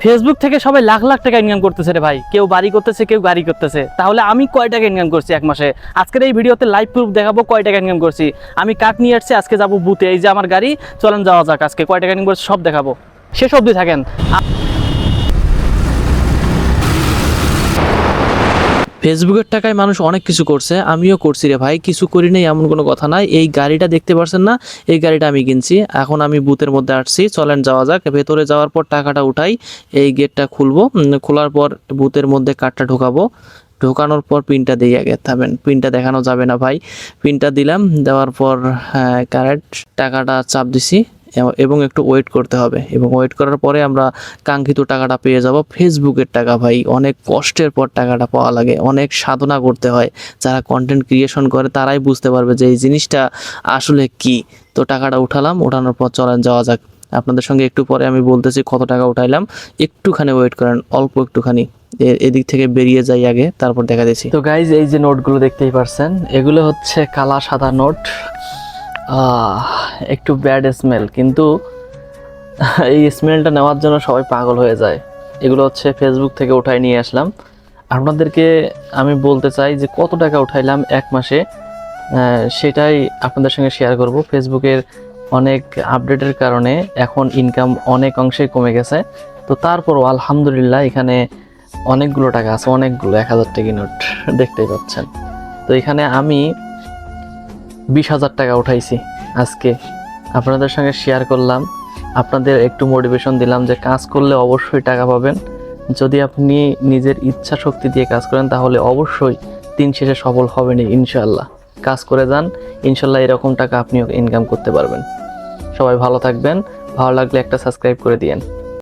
Facebook থেকে সবাই লাখ লাখ টাকা ইনকাম করতেছে রে ভাই। কেউ বাড়ি করতেছে, কেউ গাড়ি করতেছে। তাহলে আমি কয় টাকা ইনকাম করছি এক মাসে? আজকের এই ভিডিওতে লাইভ প্রুফ দেখাবো কয় টাকা ইনকাম করছি। আমি কাঠ নিয়ে আসছি, আজকে যাব বুথে এই যে আমার গাড়ি, চলেন যাওয়া যাক আজকে। কয় টাকা ইনকাম করছি সব দেখাবো। শেষ অবধি থাকেন। ফেসবুকের টাকায় মানুষ অনেক কিছু করছে, আমিও করছি রে ভাই, কিছু করি নাই, এমন কোনো কথা নাই। এই গাড়িটা দেখতে পারছেন না, এই গাড়িটা আমি কিনছি। এখন আমি বুথের মধ্যে আসছি, চলেন যাওয়া যাক। ভেতরে যাওয়ার পর টাকাটা উঠাই, এই গেটটা খুলবো। খোলার পর বুথের মধ্যে কার্ডটা ঢোকাবো। ঢোকানোর পর পিনটা দিয়ে আগে থাকবেন পিনটা দেখানো যাবে না ভাই। পিনটা দিলাম, দেওয়ার পর হ্যাঁ কারেক্ট টাকাটা চাপ দিছি। এব- একটু ওয়েট করতে হবে। এবং ওয়েট করার পরে আমরা কাঙ্ক্ষিত টাকাটা পেয়ে যাব। ফেসবুকের টাকা ভাই, অনেক কষ্টের পর টাকাটা পাওয়া লাগে। অনেক সাধনা করতে হয়। যারা কন্টেন্ট ক্রিয়েশন করে, তারাই বুঝতে পারবে যে এই জিনিসটা আসলে কি। তো টাকাটা উঠালাম, উঠানোর পর চলেন, যাওয়া যাক। আপনাদের সঙ্গে একটু পরে আমি বলতেছি কত টাকা উঠাইলাম। একটুখানি ওয়েট করেন, অল্প একটুখানি। এদিক থেকে বেরিয়ে যাই আগে, তারপর দেখা দিচ্ছি। তো গাইজ এই যে নোটগুলো দেখতেই পারছেন, এগুলো হচ্ছে কালা সাদা নোট একটু ব্যাড স্মেল কিন্তু এই স্মেলটা নেওয়ার জন্য সবাই পাগল হয়ে যায়। এগুলো হচ্ছে ফেসবুক থেকে উঠাই নিয়ে আসলাম। আপনাদেরকে আমি বলতে চাই যে কত টাকা উঠাইলাম এক মাসে সেটাই আপনাদের সঙ্গে শেয়ার করব। ফেসবুকের অনেক আপডেটের কারণে এখন ইনকাম অনেক অংশেই কমে গেছে। তো তারপরও আলহামদুলিল্লাহ এখানে অনেকগুলো টাকা আছে, অনেকগুলো, এক হাজার টাকা নোট দেখতেই পাচ্ছেন। তো এখানে আমি বিশ হাজার টাকা উঠাইছি আজকে। আপনাদের সঙ্গে শেয়ার করলাম। আপনাদের একটু মোটিভেশন দিলাম যে কাজ করলে অবশ্যই টাকা পাবেন। যদি আপনি নিজের ইচ্ছা শক্তি দিয়ে কাজ করেন, তাহলে অবশ্যই দিন শেষে সফল হবেনই ইনশাল্লাহ কাজ করে যান ইনশাল্লাহ এরকম টাকা আপনিও ইনকাম করতে পারবেন। সবাই ভালো থাকবেন। ভালো লাগলে একটা সাবস্ক্রাইব করে দিয়েন।